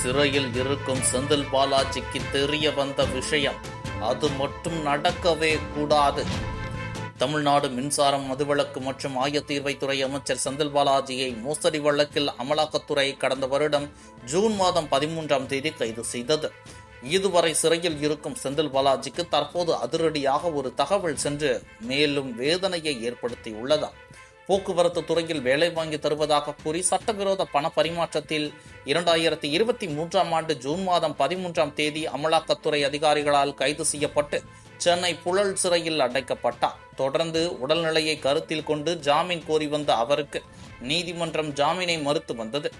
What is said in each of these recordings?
சிறையில் இருக்கும் செந்தில் பாலாஜிக்கு தெரிய வந்த விஷயம் அது மட்டும் நடக்கவே கூடாது. தமிழ்நாடு மின்சாரம் மதுவிலக்கு மற்றும் ஆயத்தீர்வைத்துறை அமைச்சர் செந்தில் பாலாஜியை மோசடி வழக்கில் அமலாக்கத்துறை கடந்த வருடம் ஜூன் மாதம் பதிமூன்றாம் தேதி கைது செய்தது. இதுவரை சிறையில் இருக்கும் செந்தில் பாலாஜிக்கு தற்போது அதிரடியாக ஒரு தகவல் சென்று மேலும் வேதனையை ஏற்படுத்தியுள்ளதாம். போக்குவரத்து துறையில் வேலை வாங்கி தருவதாக கூறி சட்டவிரோத பண பரிமாற்றத்தில் இரண்டாயிரத்தி இருபத்தி மூன்றாம் ஆண்டு ஜூன் மாதம் பதிமூன்றாம் தேதி அமலாக்கத்துறை அதிகாரிகளால் கைது செய்யப்பட்டு சென்னை புழல் சிறையில் அடைக்கப்பட்டார். தொடர்ந்து உடல்நிலையை கருத்தில் கொண்டு ஜாமீன் கோரி வந்த அவருக்கு நீதிமன்றம் ஜாமீனை மறுத்து வந்தது.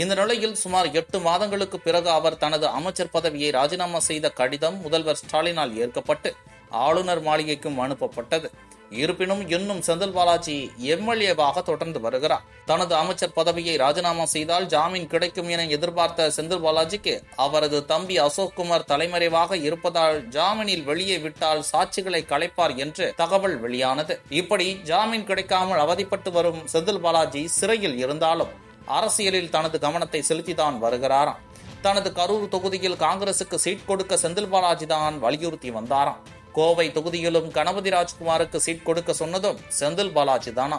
இந்த நிலையில் சுமார் எட்டு மாதங்களுக்கு பிறகு அவர் தனது அமைச்சர் பதவியை ராஜினாமா செய்த கடிதம் முதல்வர் ஸ்டாலினால் ஏற்கப்பட்டு ஆளுநர் மாளிகைக்கும் அனுப்பப்பட்டது. இருப்பினும் இன்னும் செந்தில் பாலாஜி எம்எல்ஏவாக தொடர்ந்து வருகிறார். தனது அமைச்சர் பதவியை ராஜினாமா செய்தால் ஜாமீன் கிடைக்கும் என எதிர்பார்த்த செந்தில் பாலாஜிக்கு அவரது தம்பி அசோக்குமார் தலைமறைவாக இருப்பதால் ஜாமீனில் வெளியே விட்டால் சாட்சிகளை கலைப்பார் என்று தகவல் வெளியானது. இப்படி ஜாமீன் கிடைக்காமல் அவதிப்பட்டு வரும் செந்தில் பாலாஜி சிறையில் இருந்தாலும் அரசியலில் தனது கவனத்தை செலுத்திதான் வருகிறாராம். தனது கரூர் தொகுதியில் காங்கிரசுக்கு சீட் கொடுக்க செந்தில் பாலாஜி தான் வலியுறுத்தி வந்தாராம். கோவை தொகுதியிலும் கணபதி ராஜ்குமாருக்கு சீட் கொடுக்க சொன்னதும் செந்தில் பாலாஜி தானா.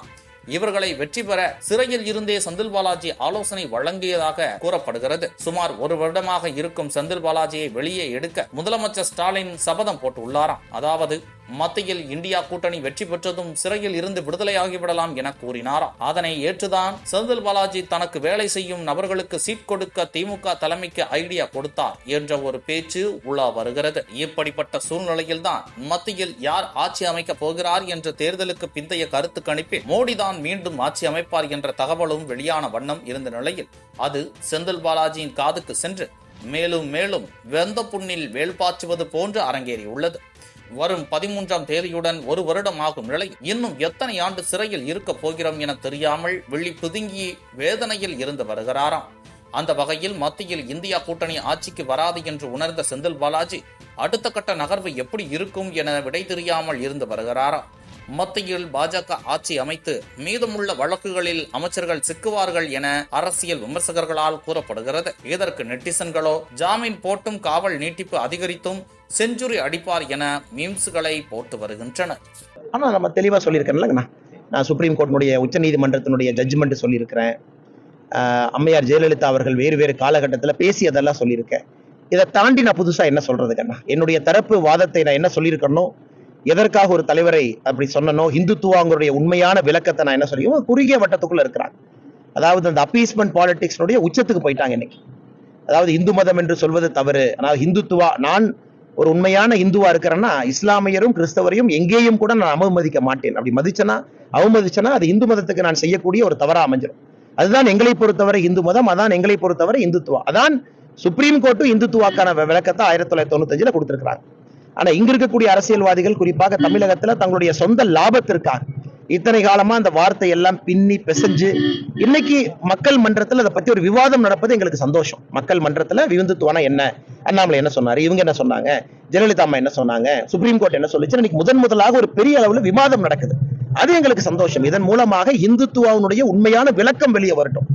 இவர்களை வெற்றி பெற சிறையில் இருந்தே செந்தில் பாலாஜி ஆலோசனை வழங்கியதாக கூறப்படுகிறது. சுமார் ஒரு வருடமாக இருக்கும் செந்தில் பாலாஜியை வெளியே எடுக்க முதலமைச்சர் ஸ்டாலின் சபதம் போட்டு உள்ளாராம் அதாவது மத்தியில் இந்தியா கூட்டணி வெற்றி பெற்றதும் சிறையில் இருந்து விடுதலையாகிவிடலாம் என கூறினாராம் அதனை ஏற்றுதான் செந்தில் பாலாஜி தனக்கு வேலை செய்யும் நபர்களுக்கு சீட் கொடுக்க திமுக தலைமைக்கு ஐடியா கொடுத்தார் என்ற ஒரு பேச்சு உலா வருகிறது. இப்படிப்பட்ட சூழ்நிலையில்தான் மத்தியில் யார் ஆட்சி அமைக்கப் போகிறார் என்ற தேர்தலுக்கு பிந்தைய கருத்து கணிப்பில் மோடிதான் மீண்டும் ஆட்சி அமைப்பார் என்ற தகவலும் வெளியான வண்ணம் இருந்த நிலையில் அது செந்தில் பாலாஜியின் காதுக்கு சென்று மேலும் மேலும் வெந்த புண்ணில் வேல் பாய்ச்சுவது போன்று அரங்கேறியுள்ளது. வரும் பதிமூன்றாம் தேதியுடன் ஒரு வருடம் ஆகும் நிலையில் இன்னும் எத்தனை ஆண்டு சிறையில் இருக்கப் போகிறோம் என தெரியாமல் வெள்ளி பிதுங்கி வேதனையில் இருந்து வருகிறாராம். அந்த வகையில் மத்தியில் இந்தியா கூட்டணி ஆட்சிக்கு வராது என்று உணர்ந்த செந்தில் பாலாஜி அடுத்த கட்ட நகர்வு எப்படி இருக்கும் என விடை தெரியாமல் இருந்து வருகிறாராம். மத்தியில் பாஜக ஆட்சி அமைத்து மீதமுள்ள வழக்குகளில் அமைச்சர்கள் சிக்குவார்கள் என அரசியல் விமர்சகர்களால் கூறப்படுகிறது. இதற்கு நெட்டிசன்களோ ஜாமீன் போட்டும் காவல் நீட்டிப்பு அதிகரித்தும் செஞ்சுரி அடிப்பார் என மீம்ஸ்களை போட்டு வருகின்றனர். ஆனால் நம்ம தெளிவாக சொல்லியிருக்கேன்லங்கண்ணா நான் சுப்ரீம் கோர்ட்டினுடைய உச்சநீதிமன்றத்தினுடைய ஜட்ஜ்மெண்ட் சொல்லியிருக்கிறேன். அம்மையார் ஜெயலலிதா அவர்கள் வேறு வேறு காலகட்டத்தில் பேசியதெல்லாம் சொல்லியிருக்கேன். இதை தாண்டி நான் புதுசாக என்ன சொல்றதுக்கண்ணா என்னுடைய தரப்பு வாதத்தை நான் என்ன சொல்லியிருக்கணும் எதற்காக ஒரு தலைவரை அப்படி சொன்னனோ இந்துத்துவாங்களுடைய உண்மையான விளக்கத்தை நான் என்ன சொல்லியும் குறுகிய வட்டத்துக்குள்ள இருக்கிறாங்க. அதாவது அந்த அப்பீஸ்மெண்ட் பாலிடிக்ஸ்னுடைய உச்சத்துக்கு போயிட்டாங்க இன்னைக்கு. அதாவது இந்து மதம் என்று சொல்வது தவறு. அதாவது இந்துத்துவா நான் ஒரு உண்மையான இந்துவா இருக்கிறேன்னா இஸ்லாமியரும் கிறிஸ்தவரையும் எங்கேயும் கூட நான் அவமதிக்க மாட்டேன். அப்படி மதிச்சனா அவமதிச்சனா அது இந்து மதத்துக்கு நான் செய்யக்கூடிய ஒரு தவறா அமைஞ்சிடும் அதுதான் எங்களை பொறுத்தவரை இந்து மதம் அதான் எங்களை பொறுத்தவரை இந்துத்துவா. அதான் சுப்ரீம் கோர்ட்டும் இந்துத்துவாக்கான விளக்கத்தை ஆயிரத்தி தொள்ளாயிரத்தி தொண்ணூத்தஞ்சுல கொடுத்திருக்கிறாங்க ஆனா இங்க இருக்கக்கூடிய அரசியல்வாதிகள் குறிப்பாக தமிழகத்துல தங்களுடைய சொந்த லாபத்திற்காக இத்தனை காலமா அந்த வார்த்தை எல்லாம் பின்னி பிசைஞ்சு இன்னைக்கு மக்கள் மன்றத்துல அதை பத்தி ஒரு விவாதம் நடப்பது எங்களுக்கு சந்தோஷம். மக்கள் மன்றத்துல விந்துத்துவானா என்ன? அண்ணாமலை என்ன சொன்னாரு? இவங்க என்ன சொன்னாங்க? ஜெயலலிதா அம்மா என்ன சொன்னாங்க? சுப்ரீம் கோர்ட் என்ன சொல்லுச்சு இன்னைக்கு முதன் முதலாக ஒரு பெரிய அளவுல விவாதம் நடக்குது. அது எங்களுக்கு சந்தோஷம். இதன் மூலமாக இந்துத்துவாவுடைய உண்மையான விளக்கம் வெளியே வரட்டும்.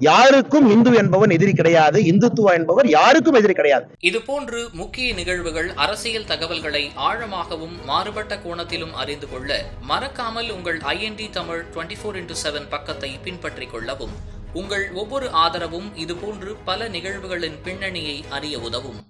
யாருக்கும் இந்து என்பவன் எதிரி கிடையாது இந்துத்துவா என்பவர் யாருக்கும் எதிரி கிடையாது. இதுபோன்று முக்கிய நிகழ்வுகள் அரசியல் தகவல்களை ஆழமாகவும் மாறுபட்ட கோணத்திலும் அறிந்து கொள்ள மறக்காமல் உங்கள் IND Tamil twenty four into seven பக்கத்தை பின்பற்றிக் கொள்ளவும் உங்கள் ஒவ்வொரு ஆதரவும் இதுபோன்று பல நிகழ்வுகளின் பின்னணியை அறிய உதவும்.